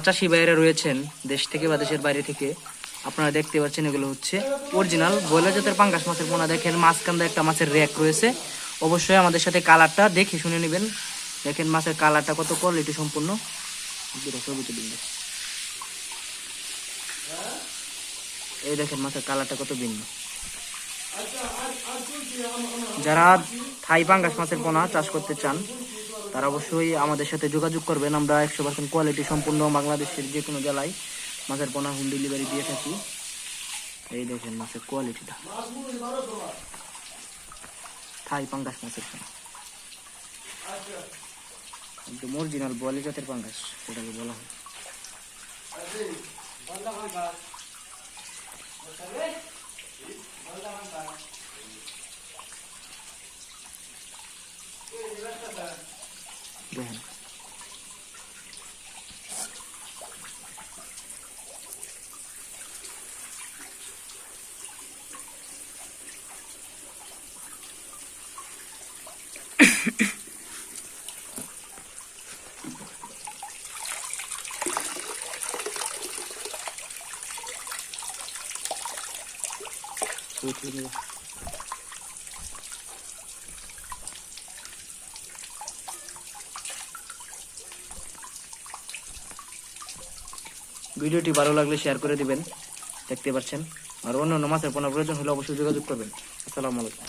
চাষি বাইরে রয়েছেন দেশ থেকে বা দেশের বাইরে থেকে। আপনারা দেখতে পাচ্ছেন এগুলো হচ্ছে অরিজিনাল ব্রয়লার জাতের পাঙ্গাস মাছের পোনা। দেখেন মাঝখানটা একটা মাছের র্যাক রয়েছে। অবশ্যই আমাদের সাথে কালারটা দেখে শুনে নেবেন। দেখেন মাছের কালারটা কত কোয়ালিটি সম্পূর্ণ। এই দেখেন মাছের কালারটা কত ভিন্ন। যারা থাই পাঙ্গাস মাছের পোনা চাষ করতে চান তারা অবশ্যই আমাদের সাথে যোগাযোগ করবেন। আমরা একশো পার্সেন্ট কোয়ালিটি সম্পূর্ণ বাংলাদেশের যে কোনো জেলায় মাছের পোনা হোম ডেলিভারি দিয়ে থাকি। এই দেখেন মাছের কোয়ালিটিটা থাই পাঙ্গাস মাছের পোনা। একদম অরিজিনাল বোয়ালি জাতের পাঙ্গাস সেটাকে বলা হয়। দেখেন ভিডিওটি ভালো লাগলে শেয়ার করে দিবেন, দেখতে পাচ্ছেন। আর অন্য মাছের কোনো প্রয়োজন হলে অবশ্যই যোগাযোগ করবেন। আসসালামু আলাইকুম।